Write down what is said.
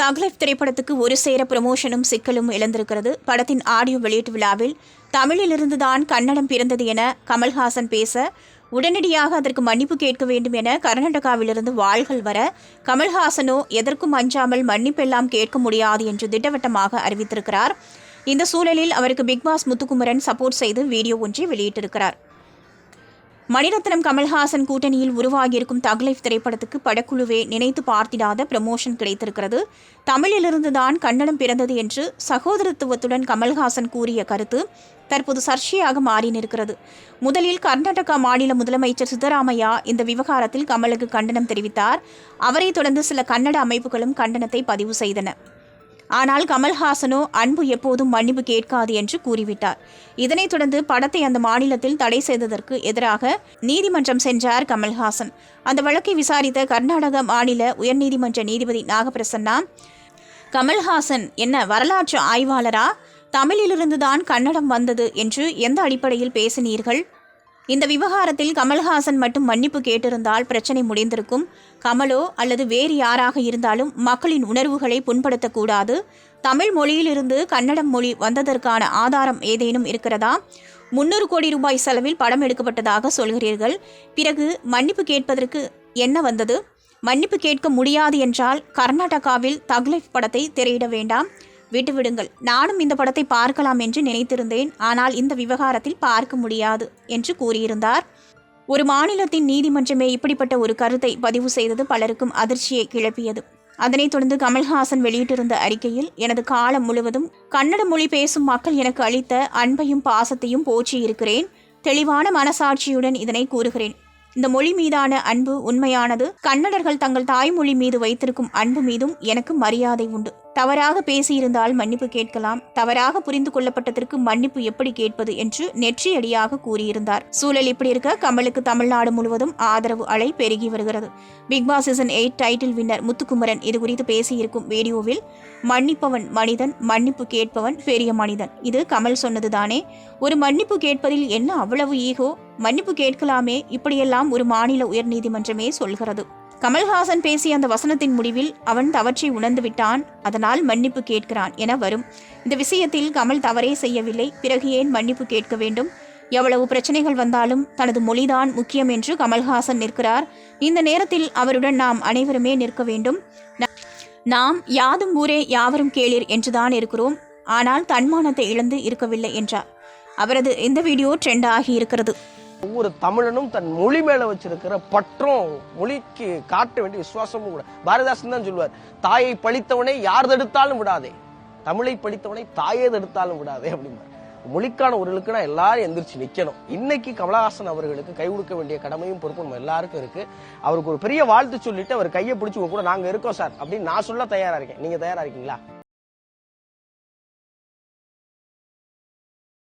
Thug Life திரைப்படத்துக்கு ஒரு சேர ப்ரமோஷனும் சிக்கலும் இழந்திருக்கிறது. படத்தின் ஆடியோ வெளியீட்டு விழாவில் தமிழிலிருந்துதான் கன்னடம் பிறந்தது என கமல்ஹாசன் பேச உடனடியாக அதற்கு மன்னிப்பு கேட்க வேண்டும் என கர்நாடகாவிலிருந்து வாள்கள் வர கமல்ஹாசனோ எதற்கும் அஞ்சாமல் மன்னிப்பெல்லாம் கேட்க முடியாது என்று திட்டவட்டமாக அறிவித்திருக்கிறார். இந்த சூழலில் அவருக்கு பிக்பாஸ் முத்துக்குமரன் சப்போர்ட் செய்து வீடியோ ஒன்றை வெளியிட்டிருக்கிறார். மணிரத்னம் கமல்ஹாசன் கூட்டணியில் உருவாகியிருக்கும் தக்லைஃப் திரைப்படத்துக்கு படக்குழுவே நினைத்து பார்த்திடாத ப்ரமோஷன் கிடைத்திருக்கிறது. தமிழிலிருந்துதான் கன்னடம் பிறந்தது என்று சகோதரத்துவத்துடன் கமல்ஹாசன் கூறிய கருத்து தற்போது சர்ச்சையாக மாறி நிற்கிறது. முதலில் கர்நாடகா மாநில முதலமைச்சர் சித்தராமையா இந்த விவகாரத்தில் கமலுக்கு கண்டனம் தெரிவித்தார். அவரைத் தொடர்ந்து சில கன்னட அமைப்புகளும் கண்டனத்தை பதிவு செய்தன. ஆனால் கமல்ஹாசனோ அன்பு எப்போதும் மன்னிப்பு கேட்காது என்று கூறிவிட்டார். இதனைத் தொடர்ந்து படத்தை அந்த மாநிலத்தில் தடை செய்ததற்கு எதிராக நீதிமன்றம் சென்றார் கமல்ஹாசன். அந்த வழக்கை விசாரித்த கர்நாடக மாநில உயர்நீதிமன்ற நீதிபதி நாகப்பிரசன்னா கமல்ஹாசன் என்ன வரலாற்று ஆய்வாளரா? தமிழிலிருந்துதான் கன்னடம் வந்தது என்று எந்த அடிப்படையில் பேசினீர்கள்? இந்த விவகாரத்தில் கமல்ஹாசன் மட்டும் மன்னிப்பு கேட்டிருந்தால் பிரச்சனை முடிந்திருக்கும். கமலோ அல்லது வேறு யாராக இருந்தாலும் மக்களின் உணர்வுகளை புண்படுத்தக்கூடாது. தமிழ் மொழியிலிருந்து கன்னடம் மொழி வந்ததற்கான ஆதாரம் ஏதேனும் இருக்கிறதா? முன்னூறு கோடி ரூபாய் செலவில் படம் எடுக்கப்பட்டதாக சொல்கிறீர்கள். பிறகு மன்னிப்பு கேட்பதற்கு என்ன வந்தது? மன்னிப்பு கேட்க முடியாது என்றால் கர்நாடகாவில் தக்லைஃப் படத்தை திரையிட வேண்டாம். விட்டுவிடுங்கள் நானும் இந்த படத்தை பார்க்கலாம் என்று நினைத்திருந்தேன். ஆனால் இந்த விவகாரத்தில் பார்க்க முடியாது என்று கூறியிருந்தார். ஒரு மாநிலத்தின் நீதிமன்றமே இப்படிப்பட்ட ஒரு கருத்தை பதிவு செய்தது பலருக்கும் அதிர்ச்சியை கிளப்பியது. அதனைத் தொடர்ந்து கமல்ஹாசன் வெளியிட்டிருந்த அறிக்கையில் எனது காலம் முழுவதும் கன்னட மொழி பேசும் மக்கள் எனக்கு அளித்த அன்பையும் பாசத்தையும் போற்றியிருக்கிறேன் தெளிவான மனசாட்சியுடன் இதனை கூறுகிறேன். இந்த மொழி மீதான அன்பு உண்மையானது கன்னடர்கள் தங்கள் தாய்மொழி மீது வைத்திருக்கும் அன்பு மீதும் எனக்கு மரியாதை உண்டு. தவறாக பேசியிருந்தால் மன்னிப்பு கேட்கலாம். தவறாக புரிந்து கொள்ளப்பட்டதற்கு மன்னிப்பு எப்படி கேட்பது என்று நெற்றியடியாக கூறியிருந்தார். சூழல் இப்படி இருக்க கமலுக்கு தமிழ்நாடு முழுவதும் ஆதரவு அலை பெருகி வருகிறது. Bigg Boss season eight title winner Muthukumaran இது குறித்து பேசியிருக்கும் வீடியோவில் மன்னிப்பவன் மனிதன் மன்னிப்பு கேட்பவன் பெரிய மனிதன். இது கமல் சொன்னதுதானே? ஒரு மன்னிப்பு கேட்பதில் என்ன அவ்வளவு ஈகோ? மன்னிப்பு கேட்கலாமே இப்படியெல்லாம் ஒரு மாநில உயர்நீதிமன்றமே சொல்கிறது. கமல்ஹாசன் பேசிய அந்த வசனத்தின் முடிவில் அவன் தவற்றை உணர்ந்து விட்டான். அதனால் மன்னிப்பு கேட்கிறான் என வரும். இந்த விஷயத்தில் கமல் தவறே செய்யவில்லை. பிறகு ஏன் மன்னிப்பு கேட்க வேண்டும்? எவ்வளவு பிரச்சனைகள் வந்தாலும் தனது மொழிதான் முக்கியம் என்று கமல்ஹாசன் நிற்கிறார். இந்த நேரத்தில் அவருடன் நாம் அனைவருமே நிற்க வேண்டும். நாம் யாதும் ஊரே யாவரும் கேளீர் என்றுதான் இருக்கிறோம். ஆனால் தன்மானத்தை இழந்து இருக்கவில்லை என்றார். அவரது இந்த வீடியோ ட்ரெண்ட் ஆகி இருக்கிறது. ஒவ்வொரு தமிழனும் தன் மொழி மேல வச்சிருக்கிற பற்றும் மொழிக்கு காட்ட வேண்டிய விசுவாசமும் கூட. பாரதிதாசன் தான் சொல்லுவார் தாயை பழித்தவனை யார் தடுத்தாலும் விடாதே. தமிழை படித்தவனை தாயே தடுத்தாலும் விடாதே அப்படிம்பார். மொழிக்கான ஒரு இலக்குனா எல்லாரும் எந்திரிச்சு நிக்கணும். இன்னைக்கு கமலஹாசன் அவர்களுக்கு கை கொடுக்க வேண்டிய கடமையும் பொறுப்பும் நம்ம எல்லாருக்கும் இருக்கு. அவருக்கு ஒரு பெரிய வாழ்த்து சொல்லிட்டு அவர் கையை பிடிச்சு கூட நாங்க இருக்கோம் சார் அப்படின்னு நான் சொல்ல தயாரா இருக்கேன். நீங்க தயாரா இருக்கீங்களா?